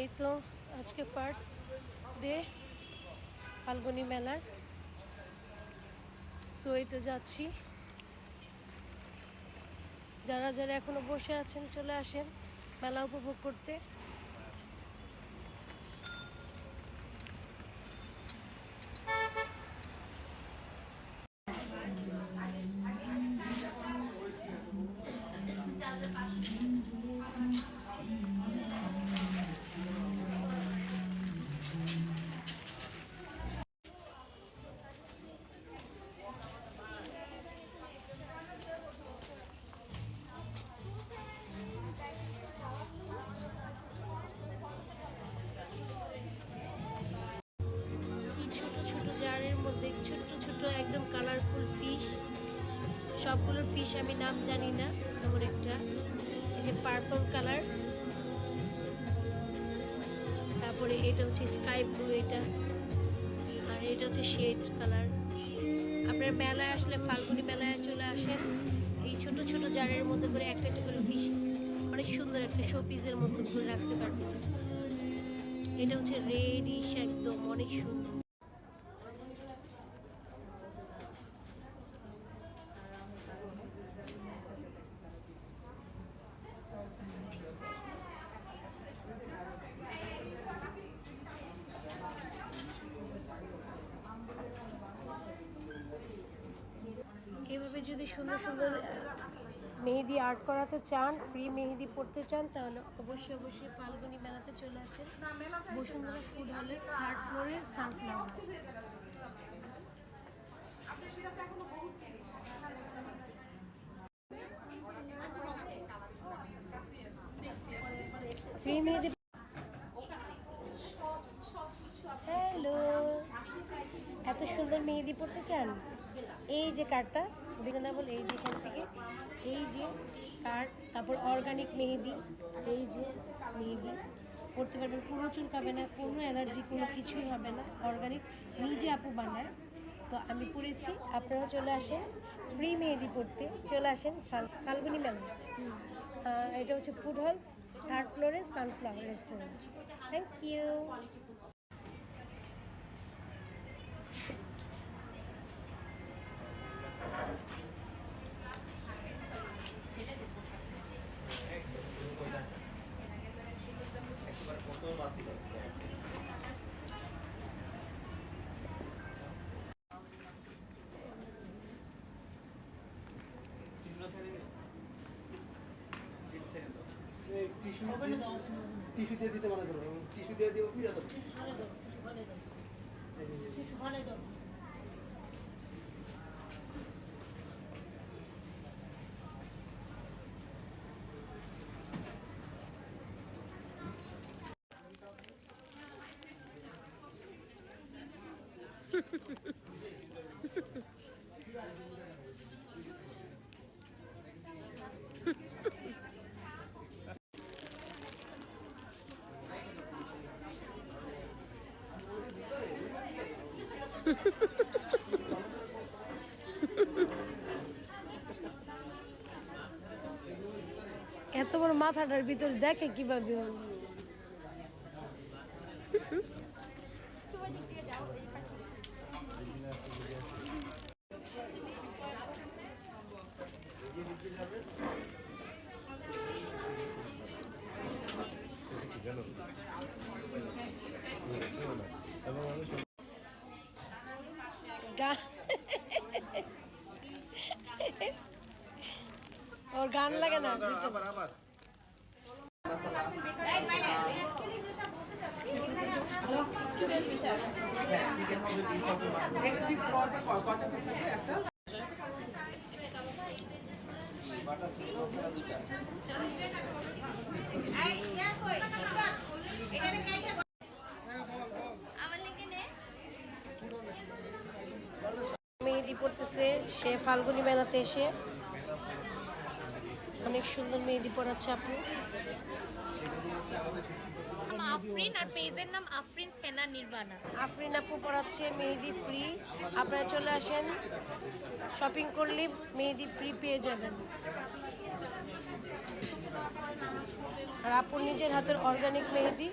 এই তো আজকে ফার্স্ট ডে ফাল্গুনি মেলার। সোয়েতে যাচ্ছি। যারা যারা এখনও বসে আছেন, চলে আসেন মেলা উপভোগ করতে। সবগুলোর ফিশ আমি নাম জানি না, এমন একটা। এই যে পার্পল কালার তারপরে এটা হচ্ছে স্কাই ব্লু এটা। আর এটা হচ্ছে শেড কালার আপনার মেলায় আসলে, ফাল্গুনি মেলায় চলে আসেন, এই ছোট ছোট জারের মধ্যে করে একটা একটা করে ফিশ অনেক সুন্দর একটা শো পিসের মধ্যে করে রাখতে পারবেন। এটা হচ্ছে রেডিশ একদম, অনেক সুন্দর। এভাবে যদি সুন্দর সুন্দর মেহেদি আর্ট করাতে চান ফ্রি মেহেদি পড়তে চান, তাহলে অবশ্যই অবশ্যই ফাল্গুনি মেলাতে চলে আসেন। বসুন্ধরা ফুড হলে থার্ড ফ্লোরে সানফ্লাওয়ার মেহেদি হ্যালো এত সুন্দর মেহেদি পড়তে চান? এই যে কার্ডটা রিজনেবল এই যে এখান থেকে, এই যে কার্ড, তারপর অর্গানিক মেহেদি, এই যে মেহেদি, পড়তে পারবেন, কোনো চুলকাবে না, কোনো অ্যালার্জি কোনো কিছুই হবে না অর্গানিক নিজে আপু বানায়। তো আমি পড়েছি, আপনারাও চলে আসেন ফ্রি মেহেদি পড়তে, চলে আসেন ফাল- ফাল্গুনি মেলা। এটা হচ্ছে ফুড হল থার্ড ফ্লোরে sunflower restaurant thank you tissue tissue দিয়ে দিতে মনে করো টিস্যু দিয়ে দিব ফিরে দেবো এত বড় মাথাটার ভিতরে দেখে কীভাবে ওর? ওর গান লাগে না আবার আবার মেহেদি পড়তেছে সে ফাল্গুনি মেলাতে এসে। অনেক সুন্দর মেহেদি পরাচ্ছে আপনি আফরিন আর নাম আফরিন নির্বাণা আফরিন আপু পড়াচ্ছে মেহেদি ফ্রি আপনারা চলে আসেন শপিং করলে মেহেদি ফ্রি পেয়ে যাবেন। আর আপুর নিজের হাতের অর্গানিক মেহেদি।